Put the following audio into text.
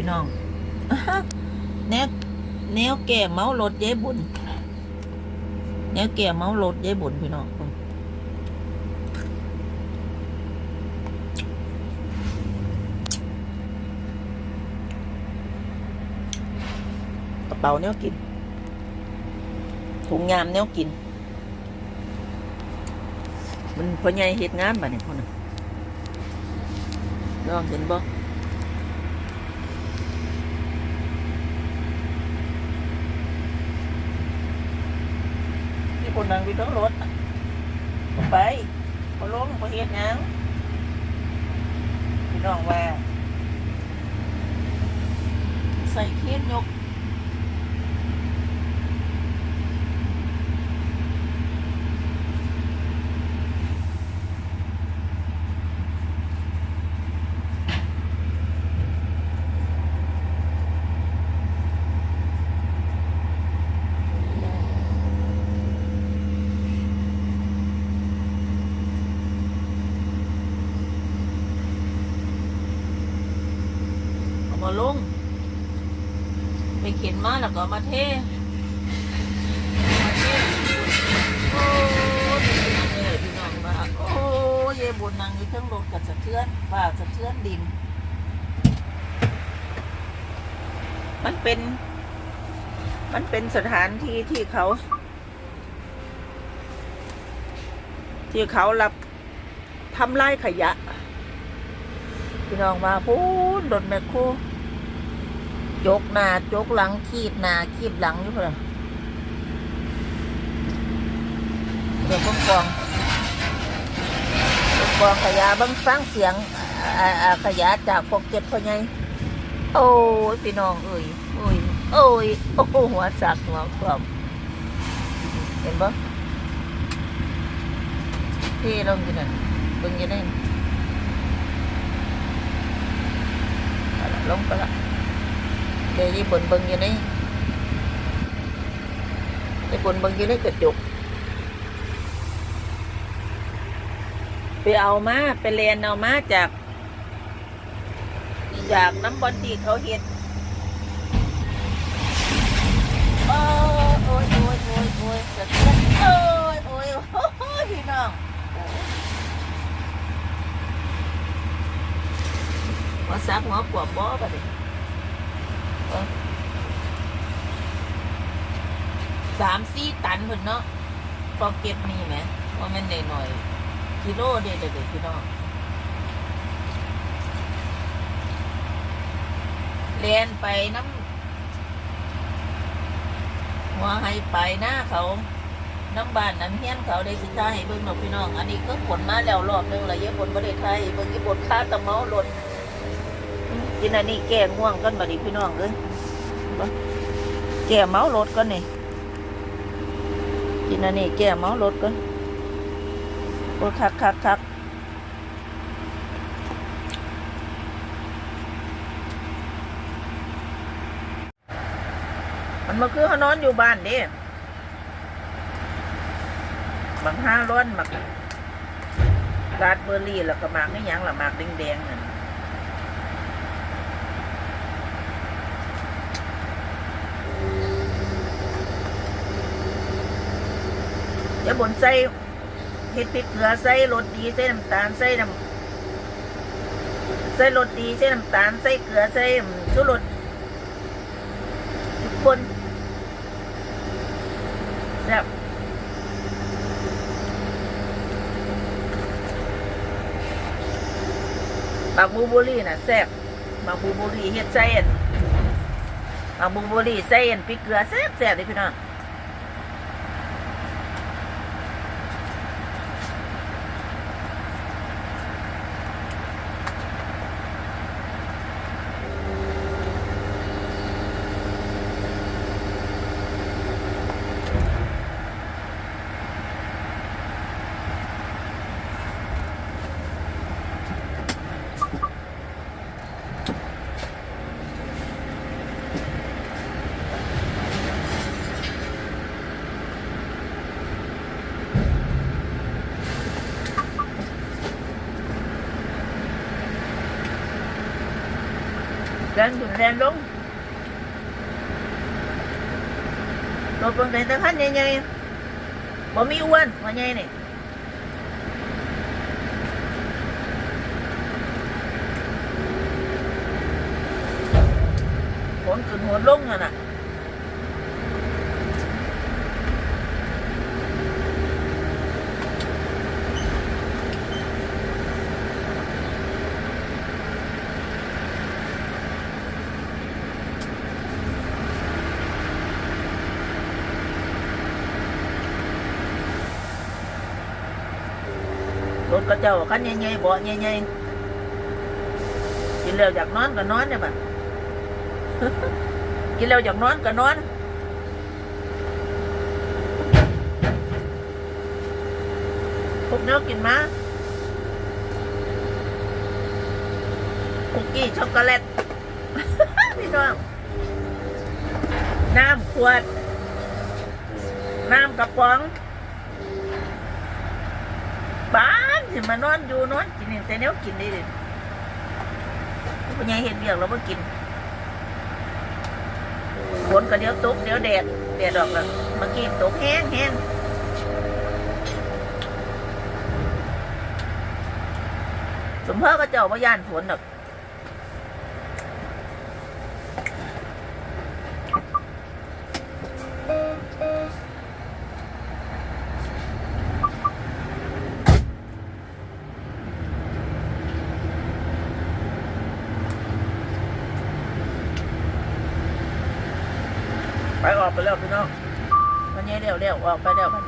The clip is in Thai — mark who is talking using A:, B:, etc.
A: พี่น้องแนวแนวแก่เมารถยายบุญแนวแก่เมารถยายบุญพี่น้องกระเป๋าแนวกินถุงยามแนวกิน มันพ่อใหญ่เฮ็ดงานบ่เนี่ยพ่อน่ะลองเห็นบ่ คนนั่งอยู่ทั้งรถไปพอล้มพอเฮ็ดหยังพี่น้องว่า ใส่เคสยก เอา มาลง ไปเข็นมาแล้วก็มาเทมาเทโอ้ยเลยพี่น้องมาโอ้ยบุญนางอยู่เทั้งรถกับสะเทือนฟ้าสะเทือนดิน มันเป็น มันเป็นสถานที่ที่เขา ที่เขารับทำไร่ขยะพี่น้องมาพูดโดนแม่คร จกหน้าจกหลังคีบหน้าคีบหลังอยู่เพื่อนเดี๋ยวกองกองกองขยะบังฟังเสียงอ่าอ่าขยะจากพวกเก็บพ่อใหญ่โอ้ยพี่น้องเอ้ยโอ้ยโอ้ยโอ้หัวสักหัวกรอบเห็นปะที่ลงอยู่นั่นบิ่งอยู่นั่นเอาล่ะลงไปละ เดี๋ยวญี่ปุ่นเบิงอยู่นี่ญี่ปุ่นเบิงอยู่ในกระจกไปเอามาไปเรียนเอามาจาก จากน้ำบอลที่เขาเห็ดโอ้ยโอ้ยโอ้ยโอ้ยโอ้ยสะเทือนโอ้ยโอ้ยโอ้ยพี่น้องหัวซักหัวปวดบ่ปะดิเอ้า สามสี่ตันพิ่นเนาะพอเก็บนี่ไหมว่ามันหน่อยๆกิโลเดียวเด็กพี่น้องเรียนไปน้ำหัวให้ไปหน้าเขาน้ำบานน้ำเฮียนเขาได้สิท่าให้เบิ่งดอกพี่น้อง อันนี้ก็ผลมาแล้วรอบหนึงละเยอะผลประเทศไทยเบิ่งยี่ปนค่าตะเมาหล่นกินอันนี้แก้ง่วงกันบัดนี้พี่น้องเอ้ยแก้เมารถกันนี่ กินอันนี้แก้เมารถกันโอ้คักคักคักมันมาคือเขานอนอยู่บ้านเด้บางห้าร้อนหมักราดเบอร์รี่แล้วก็มากนี่ยังละหมากแดงๆนั่น เดี๋ยวบนใส่เห็ดพริกเกลือใส่รสดีใส่น้ำตาลใส่น้ำใส่รสดีใส่น้ำตาลใส่เกลือใส่สุรสทุกคนแซ่บบักบูบุรี่น่ะแซ่บบักบูบุรี่เฮ็ดไส้อันบักบูบุรี่ใส่อันพริกเกลือแซ่บแซ่บเลยพี่น้อง แลนขึ้นแลนลงรถเบิ่งแต่ตะคันใหญ่ๆบ่มีอ้วนว่าใหญ่นี่ฝนขึ้นหัวลงอะน่ะ รถกระเจ้าคันใหญ่ๆเบาะใหญ่ๆกินแล้วอยากนอนก็นอนเนี่ยบัดกินแล้วอยากนอนก็นอนพวกเนื้อกินมาคุกกี้ช็อกโกแลตพี่น้องน้ำขวด น้ำกระป๋องบ้า สิมานอนอยู่นอนกินแต่เนี้ยกินได้เลยปัญญาเห็นเรียกเราไม่กินฝนก็เดี๋ยวตกเดี๋ยวแดดแดดออกแล้วเมื่อกี้ตกแห้งแห้งสมพ่อก็เจ้าว่าย่านฝนหรอกไป ออกไปแล้วพี่น้องวันนี้เร็วเร็วออกไปแล้วปัญญา